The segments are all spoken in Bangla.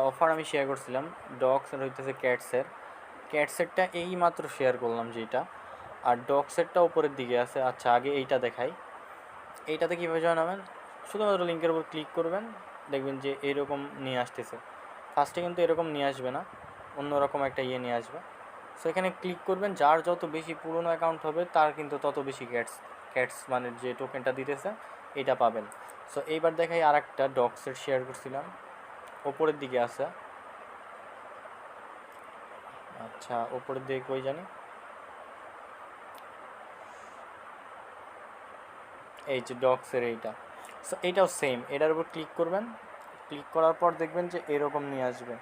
অফার আমি শেয়ার করছিলাম ডগস আর হইতেছে ক্যাটসের ক্যাটসেরটা এই মাত্র শেয়ার করলাম যেটা আর ডগসেরটা উপরের দিকে আছে। আচ্ছা আগে এইটা দেখাই। এইটাতে কীভাবে জয়েন হবেন? শুধুমাত্র লিঙ্কের উপর ক্লিক করবেন, দেখবেন যে এরকম নিয়ে আসতেছে। ফার্স্টে কিন্তু এরকম নিয়ে আসবে না, অন্যরকম একটা ইয়ে নিয়ে আসবে। সো এখানে ক্লিক করবেন, যার যত বেশি পুরনো অ্যাকাউন্ট হবে, তার কিন্তু তত বেশি ক্যাটস ক্যাটস মানে যে টোকেনটা দিতেছে, এটা পাবেন। সো এইবার দেখাই আর একটা ডগসের শেয়ার করছিলাম। ওপরের দিকে আছে। আচ্ছা ওপরের দিকে কই জানি? এই যে ডগসের এইটা। সো এইটাও সেম এটার উপর ক্লিক করবেন। ক্লিক করার পর দেখবেন যে এরকম নিয়ে আসবে।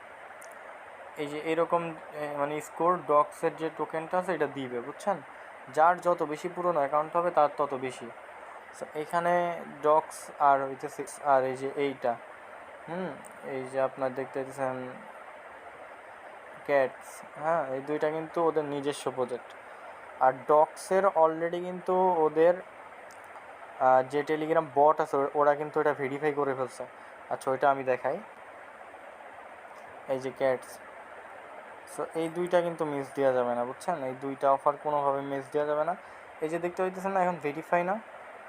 এই যে এরকম মানে স্কোর ডগসের যে টোকেনটা আছে, এটা দিবে, বুঝছেন? যার যত বেশি পুরনো অ্যাকাউন্ট হবে, তার তত বেশি। সো এখানে ডগস আর হইতেছে আর এই যে এইটা। হুম, এই যে আপনার দেখতে পাচ্ছেন ক্যাটস হ্যাঁ এই দুইটা কিন্তু ওদের নিজস্ব প্রজেক্ট আর ডগসের অলরেডি কিন্তু ওদের যে টেলিগ্রাম বট আছে, ওরা কিন্তু এটা ভেরিফাই করে ফেলছে। আচ্ছা ওইটা আমি দেখাই। এই যে ক্যাটস সো এই দুইটা কিন্তু মিস দেওয়া যাবে না, বুঝছেন? এই দুইটা অফার কোনোভাবে মিস দেওয়া যাবে না। এই যে দেখতে পাইতেছেন না, এখন ভেরিফাই না।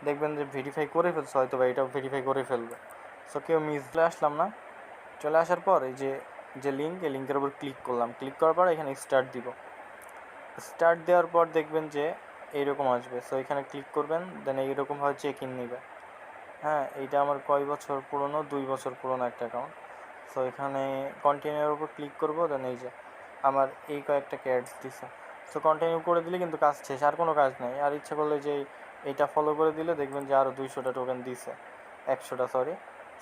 দেখবেন যে ভেরিফাই করে ফেলছে হয়তো বা এটাও ভেরিফাই করে ফেলবে। সো কেউ মিস দিয়ে আসলাম না। চলে আসার পর এই যে যে লিঙ্ক এই লিঙ্কের উপর ক্লিক করলাম। ক্লিক করার পর এখানে স্টার্ট দিব। স্টার্ট দেওয়ার পর দেখবেন যে, এইরকম আসবে। সো এখানে ক্লিক করবেন দেন এইরকমভাবে চেক ইন নেবে। হ্যাঁ এইটা আমার কয় বছর পুরনো? দুই বছর পুরনো একটা অ্যাকাউন্ট সো এখানে কন্টিনিউর উপর ক্লিক করব দেন এই যে, আমার এই কয়েকটা ক্যাডস দিছে। সো কন্টিনিউ করে দিলে কিন্তু কাজ শেষ, আর কোনো কাজ নেই। আর ইচ্ছা করলে যে এইটা ফলো করে দিলে দেখবেন যে আরও দুইশোটা টোকেন দিছে। একশোটা সরি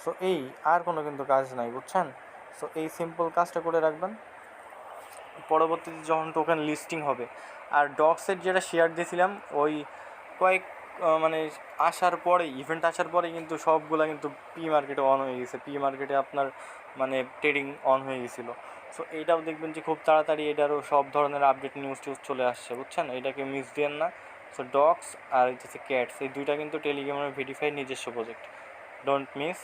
সো এই আর কোনো কিন্তু কাজ নাই, বুঝছেন? সো এই সিম্পল কাজটা করে রাখবেন। পরবর্তীতে যখন টোকেন লিস্টিং হবে, আর ডগসের যেটা শেয়ার দিয়েছিলাম, ওই কয়েক মানে আসার পরে ইভেন্ট আসার পরে কিন্তু সবগুলা কিন্তু পি মার্কেটে অন হয়ে গেছে। পি মার্কেটে আপনার মানে ট্রেডিং অন হয়ে গেছিল। সো এইটাও দেখবেন যে খুব তাড়াতাড়ি এটারও সব ধরনের আপডেট নিউজ টিউজ চলে আসছে, বুঝছেন? এটাকে মিস দিয়েন না। সো ডগস আর হচ্ছে ক্যাটস এই দুইটা কিন্তু টেলিগ্রামের ভেরিফাই নিজস্ব প্রজেক্ট ডোন্ট মিস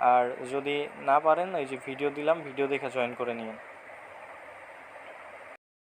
আর যদি না পারেন এই যে ভিডিও দিলাম ভিডিও দেখে জয়েন করে নিন।